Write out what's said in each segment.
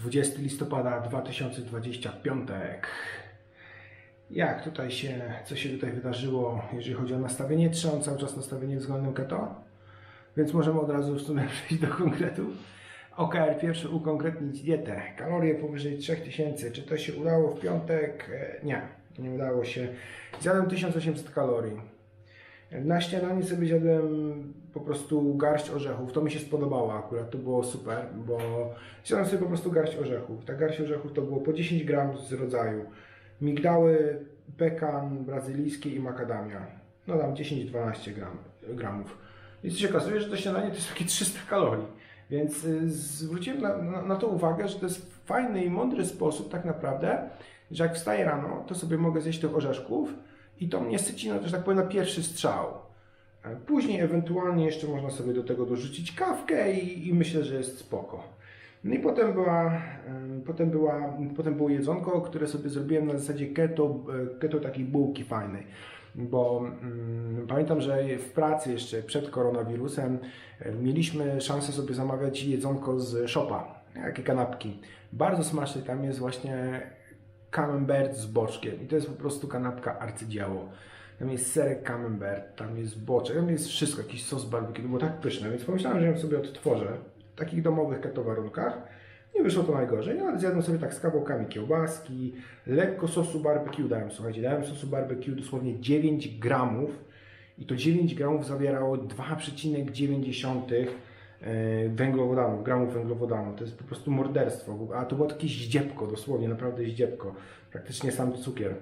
20 listopada 2025. Jak tutaj się, co się tutaj wydarzyło, jeżeli chodzi o nastawienie? Trzymam cały czas nastawienie względem keto, więc możemy od razu w sumie przejść do konkretu. OKR pierwszy ukonkretnić dietę. Kalorie powyżej 3000. Czy to się udało w piątek? E, Nie, nie udało się. Zjadłem 1800 kalorii. Na śniadanie sobie zjadłem po prostu garść orzechów. To mi się spodobało akurat, to było super, bo zjadłem sobie po prostu garść orzechów. Ta garść orzechów to było po 10 gram z rodzaju migdały, pekan brazylijski i makadamia. No tam 10-12 gram, gramów. I co się okazuje, że to śniadanie to jest takie 300 kalorii. Więc y, zwróciłem na, na, na to uwagę, że to jest fajny i mądry sposób tak naprawdę, że jak wstaję rano, to sobie mogę zjeść tych orzeszków i to mnie syci, no, że tak powiem, na pierwszy strzał. E, Później ewentualnie jeszcze można sobie do tego dorzucić kawkę i, i myślę, że jest spoko. No i potem była, em, potem była, potem było jedzonko, które sobie zrobiłem na zasadzie keto, e, keto takiej bułki fajnej. Bo mm, pamiętam, że w pracy jeszcze przed koronawirusem e, mieliśmy szansę sobie zamawiać jedzonko z Shopa, jakie kanapki. Bardzo smaczny tam jest właśnie camembert z boczkiem i to jest po prostu kanapka arcydzieło. Tam jest serek camembert, tam jest boczek, tam jest wszystko, jakiś sos barbecue, było tak pyszne, więc pomyślałem, że ją sobie odtworzę w takich domowych keto warunkach. Nie wyszło to najgorzej, no ale zjadłem sobie tak z kawałkami kiełbaski, lekko sosu barbecue dałem, słuchajcie, dałem sosu barbecue dosłownie 9 gramów i to 9 gramów zawierało 2,9 e, węglowodanów, gramów węglowodanów. To jest po prostu morderstwo. A to było takie zdziepko, dosłownie, naprawdę zdziepko. Praktycznie sam cukier.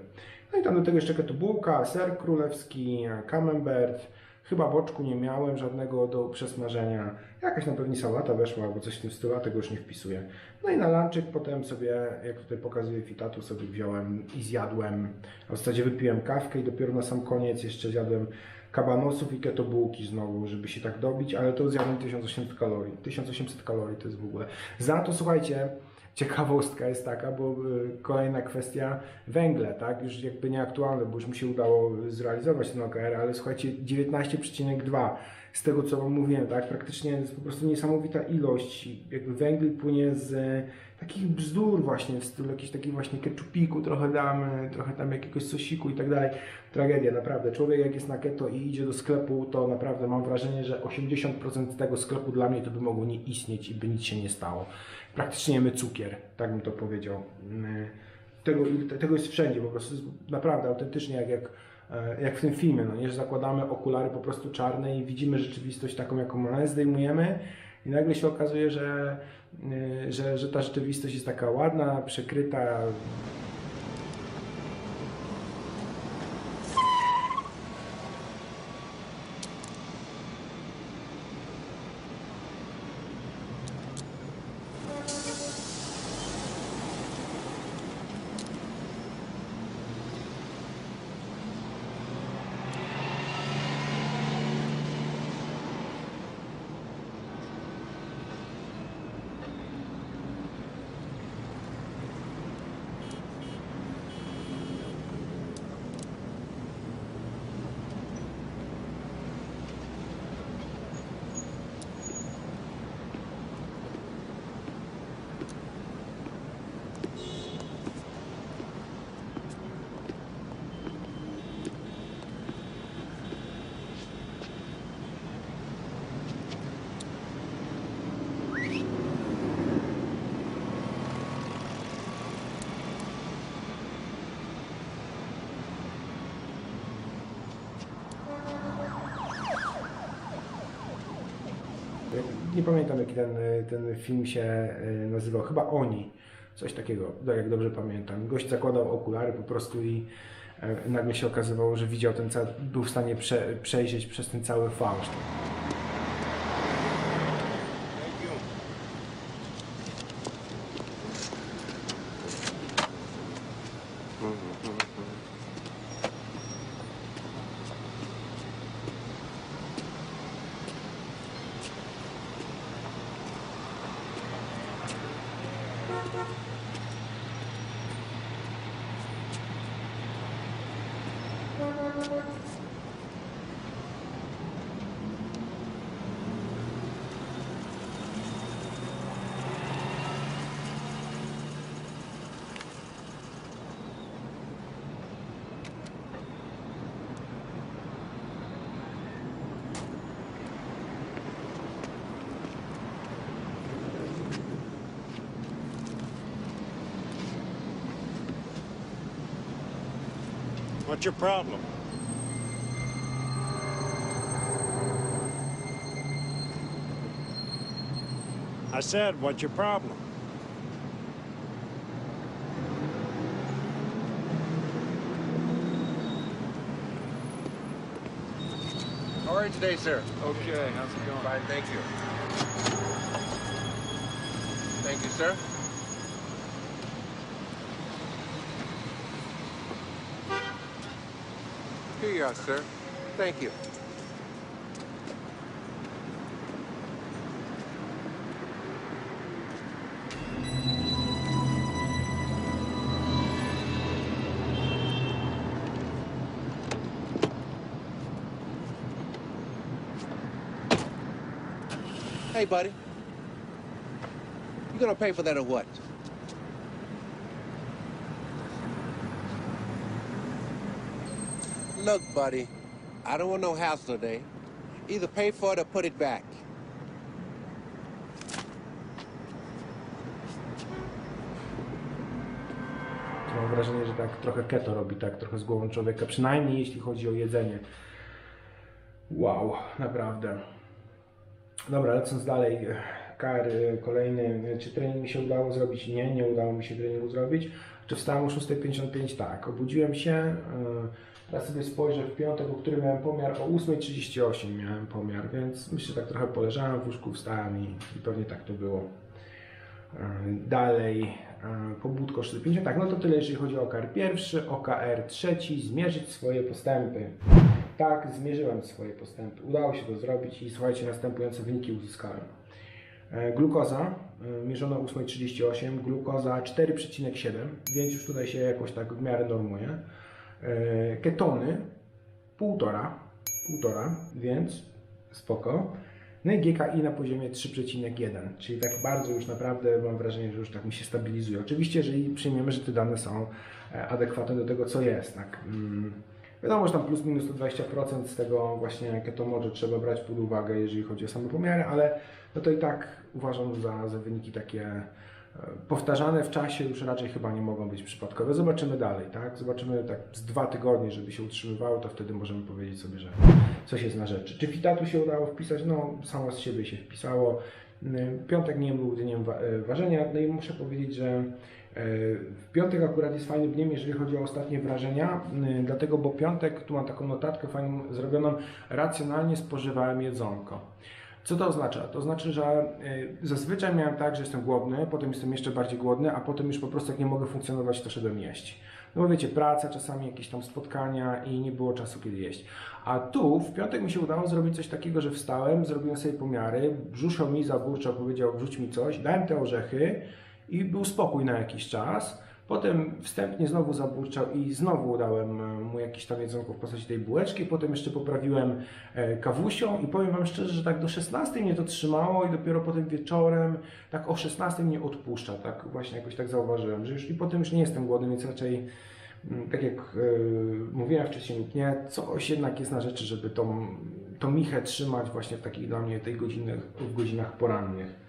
No i tam do tego jeszcze bułka, ser królewski, camembert. Chyba boczku nie miałem żadnego do przesmażenia. Jakaś na pewno salata weszła albo coś w tym stylu, a tego już nie wpisuję. No i na lunchek potem sobie, jak tutaj pokazuje Fitatu, sobie wziąłem i zjadłem. A w zasadzie wypiłem kawkę i dopiero na sam koniec jeszcze zjadłem kabanosów i keto bułki znowu, żeby się tak dobić, ale to zjadłem 1800 kalorii. 1800 kalorii to jest w ogóle. Za to słuchajcie, ciekawostka jest taka, bo y, kolejna kwestia węgle, tak? Już jakby nieaktualne, bo już mi się udało zrealizować ten OKR, ale słuchajcie, 19,2 z tego co wam mówiłem, tak? Praktycznie jest po prostu niesamowita ilość jakby węgli płynie z e, takich bzdur właśnie, w stylu jakichś właśnie keczupiku trochę damy, trochę tam jakiegoś sosiku i tak dalej. Tragedia, naprawdę. Człowiek jak jest na keto i idzie do sklepu, to naprawdę mam wrażenie, że 80% tego sklepu dla mnie to by mogło nie istnieć i by nic się nie stało. Praktycznie jemy cukier, tak bym to powiedział. Mm, Tego, tego jest wszędzie, po prostu naprawdę autentycznie jak, jak, e, jak w tym filmie, no nie, że zakładamy okulary po prostu czarne i widzimy rzeczywistość taką, jaką ona zdejmujemy i nagle się okazuje, że, że, że ta rzeczywistość jest taka ładna, przykryta Nie pamiętam, jaki ten, ten film się y, nazywał. Chyba Oni. Coś takiego, do- jak dobrze pamiętam. Gość zakładał okulary po prostu i e, nagle się okazywało, że widział ten cały, był w stanie prze, przejrzeć przez ten cały fałsz. What's your problem? I said, what's your problem? How are you today, sir? Okay, how's it going? Fine, thank you. Thank you, sir. Here you are, sir. Thank you. Hey, buddy. You gonna pay for that or what? Look, buddy, I don't want no hassle today. Either pay for it or put it back. Mam wrażenie, że tak trochę keto robi tak trochę z głową człowieka, przynajmniej jeśli chodzi o jedzenie. Wow, naprawdę. Dobra, lecąc dalej, kar y, kolejny, czy trening mi się udało zrobić? Nie, nie udało mi się treningu zrobić. Czy wstałem o 6.55? Tak. Obudziłem się, y, teraz sobie spojrzę w piątek, o którym miałem pomiar, o 8.38 miałem pomiar, więc myślę, że tak trochę poleżałem w łóżku, wstałem i, i pewnie tak to było. Y, Dalej, y, pobudko 450. Tak, no to tyle, jeżeli chodzi o OKR pierwszy, OKR trzeci, zmierzyć swoje postępy. Tak, zmierzyłem swoje postępy. Udało się to zrobić i słuchajcie, następujące wyniki uzyskałem. E, Glukoza e, mierzona 8,38, glukoza 4,7, więc już tutaj się jakoś tak w miarę normuje. E, Ketony 1,5, 1,5, więc spoko. No i GKI na poziomie 3,1, czyli tak bardzo już naprawdę mam wrażenie, że już tak mi się stabilizuje. Oczywiście, jeżeli przyjmiemy, że te dane są adekwatne do tego, co jest, tak. Mm. Wiadomo, że tam plus minus to 20% z tego właśnie ketomoży trzeba brać pod uwagę, jeżeli chodzi o same pomiary, ale no to i tak uważam za, za wyniki takie e, powtarzane w czasie już raczej chyba nie mogą być przypadkowe. Zobaczymy dalej, tak? Zobaczymy tak z dwa tygodnie, żeby się utrzymywało, to wtedy możemy powiedzieć sobie, że coś jest na rzeczy. Czy fitatu się udało wpisać? No, samo z siebie się wpisało. Piątek nie był dniem wa- e, ważenia, no i muszę powiedzieć, że w piątek akurat jest fajnym dniem, jeżeli chodzi o ostatnie wrażenia, y, dlatego, bo piątek, tu mam taką notatkę fajną zrobioną, racjonalnie spożywałem jedzonko. Co to oznacza? To znaczy, że y, zazwyczaj miałem tak, że jestem głodny, potem jestem jeszcze bardziej głodny, a potem już po prostu jak nie mogę funkcjonować, to szedłem jeść. No bo wiecie, praca, czasami jakieś tam spotkania i nie było czasu kiedy jeść. A tu w piątek mi się udało zrobić coś takiego, że wstałem, zrobiłem sobie pomiary, brzuszał mi, zaburczał, powiedział wrzuć mi coś, dałem te orzechy i był spokój na jakiś czas. Potem wstępnie znowu zaburczał i znowu dałem e, mu jakieś tam jedzonko w postaci tej bułeczki. Potem jeszcze poprawiłem e, kawusią i powiem Wam szczerze, że tak do 16 mnie to trzymało i dopiero potem wieczorem, tak o 16 mnie odpuszcza. Tak właśnie jakoś tak zauważyłem, że już i potem już nie jestem głodny, więc raczej mm, tak jak e, mówiłem wcześniej lub nie, coś jednak jest na rzeczy, żeby tą, tą michę trzymać właśnie w takich dla mnie tej godziny, w godzinach porannych.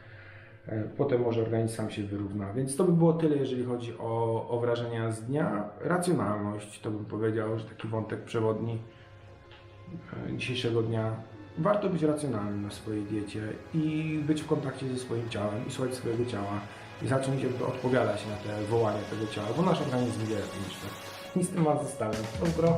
E, Potem może organizm sam się wyrówna. Więc to by było tyle, jeżeli chodzi o, o wrażenia z dnia. Racjonalność, to bym powiedział, że taki wątek przewodni e, dzisiejszego dnia. Warto być racjonalnym na swojej diecie i być w kontakcie ze swoim ciałem i słuchać swojego ciała i zacząć odpowiadać na te wołania tego ciała, bo nasz organizm wie, myślę. Nic z tym Was zostawiam. Dobro.